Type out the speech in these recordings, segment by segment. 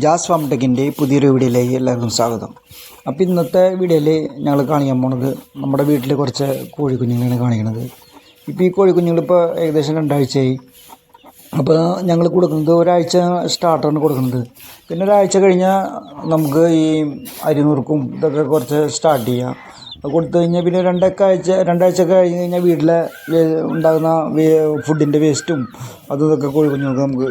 Jazz farm ടെക്കിന്റെ പുതിയൊരു വീഡിയോയിലേക്ക് എല്ലാവർക്കും സ്വാഗതം. അപ്പോൾ ഇന്നത്തെ വീഡിയോയിൽ ഞങ്ങൾ കാണിക്കാൻ പോണത് നമ്മുടെ വീട്ടിൽ കുറച്ച് കോഴിക്കുഞ്ഞുങ്ങളാണ് കാണിക്കുന്നത് ഇപ്പോൾ ഈ കോഴിക്കുഞ്ഞുങ്ങളിപ്പോൾ ഏകദേശം രണ്ടാഴ്ചയായി. അപ്പോൾ ഞങ്ങൾ കൊടുക്കുന്നത് ഒരാഴ്ച സ്റ്റാർട്ടറിന് കൊടുക്കുന്നത് പിന്നെ ഒരാഴ്ച കഴിഞ്ഞാൽ നമുക്ക് ഈ അരിനുറുക്കും ഇതൊക്കെ കുറച്ച് സ്റ്റാർട്ട് ചെയ്യാം. അത് കൊടുത്തു കഴിഞ്ഞാൽ പിന്നെ രണ്ടൊക്കെ ആഴ്ച രണ്ടാഴ്ച കഴിഞ്ഞ് കഴിഞ്ഞാൽ വീട്ടിലെ ഉണ്ടാകുന്ന ഫുഡിന്റെ വേസ്റ്റും അതും ഇതൊക്കെ കോഴിക്കുഞ്ഞുങ്ങൾക്ക് നമുക്ക്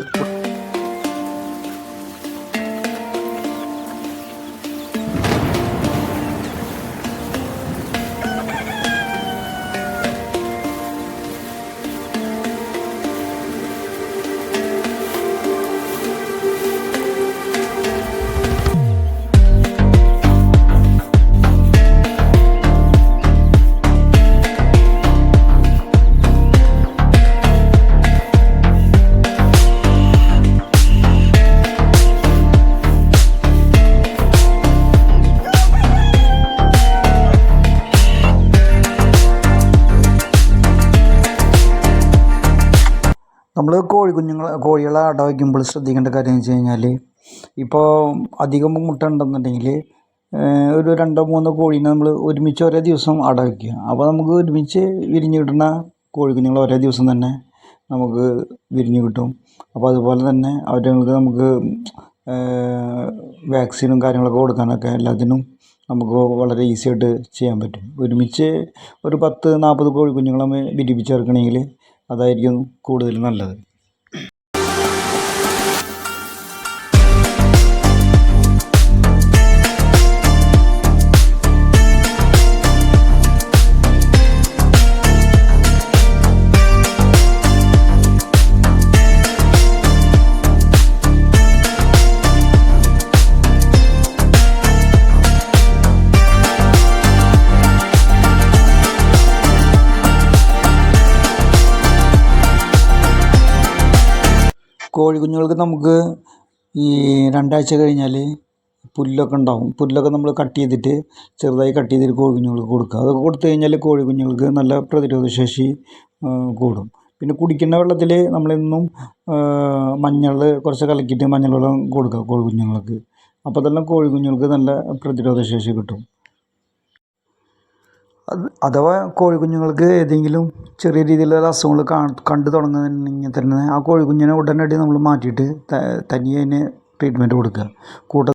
നമ്മൾ കോഴി കുഞ്ഞുങ്ങൾ കോഴികളെ അട വയ്ക്കുമ്പോൾ ശ്രദ്ധിക്കേണ്ട കാര്യം എന്ന് വെച്ച് കഴിഞ്ഞാൽ ഇപ്പോൾ അധികം മുട്ട ഉണ്ടെന്നുണ്ടെങ്കിൽ ഒരു രണ്ടോ മൂന്നോ കോഴീനെ നമ്മൾ ഒരുമിച്ച് ഒരേ ദിവസം അട വയ്ക്കുക. അപ്പോൾ നമുക്ക് ഒരുമിച്ച് വിരിഞ്ഞ് കിട്ടുന്ന കോഴിക്കുഞ്ഞുങ്ങൾ ഒരേ ദിവസം തന്നെ നമുക്ക് വിരിഞ്ഞ് കിട്ടും. അപ്പോൾ അതുപോലെ തന്നെ അവറ്റങ്ങൾക്ക് നമുക്ക് വാക്സിനും കാര്യങ്ങളൊക്കെ കൊടുക്കാനൊക്കെ എല്ലാത്തിനും നമുക്ക് വളരെ ഈസി ആയിട്ട് ചെയ്യാൻ പറ്റും. ഒരുമിച്ച് ഒരു പത്ത് നാൽപ്പത് കോഴി കുഞ്ഞുങ്ങളെ വിരിയിപ്പിച്ചെടുക്കണമെങ്കിൽ അതായിരിക്കും കൂടുതൽ നല്ലത്. കോഴിക്കുഞ്ഞുങ്ങൾക്ക് നമുക്ക് ഈ രണ്ടാഴ്ച കഴിഞ്ഞാൽ പുല്ലൊക്കെ ഉണ്ടാവും. പുല്ലൊക്കെ നമ്മൾ കട്ട് ചെയ്തിട്ട് ചെറുതായി കട്ട് ചെയ്തിട്ട് കോഴിക്കുഞ്ഞുങ്ങൾക്ക് കൊടുക്കുക. അതൊക്കെ കൊടുത്തു കഴിഞ്ഞാൽ കോഴിക്കുഞ്ഞുങ്ങൾക്ക് നല്ല പ്രതിരോധ ശേഷി കൂടും. പിന്നെ കുടിക്കുന്ന വെള്ളത്തിൽ നമ്മളെന്നും മഞ്ഞൾ കുറച്ച് കലക്കിയിട്ട് മഞ്ഞൾ വെള്ളം കൊടുക്കുക കോഴിക്കുഞ്ഞുങ്ങൾക്ക്. അപ്പോൾ അതെല്ലാം കോഴിക്കുഞ്ഞുങ്ങൾക്ക് നല്ല പ്രതിരോധ ശേഷി കിട്ടും. അഥവാ കോഴിക്കുഞ്ഞുങ്ങൾക്ക് ഏതെങ്കിലും ചെറിയ രീതിയിലുള്ള അസുഖങ്ങൾ കണ്ടു തുടങ്ങുന്നുണ്ടെങ്കിൽ തന്നെ ആ കോഴിക്കുഞ്ഞിനെ ഉടനടി നമ്മൾ മാറ്റിയിട്ട് തനിയെ അതിന് ട്രീറ്റ്മെന്റ് കൊടുക്കുക. കൂട്ട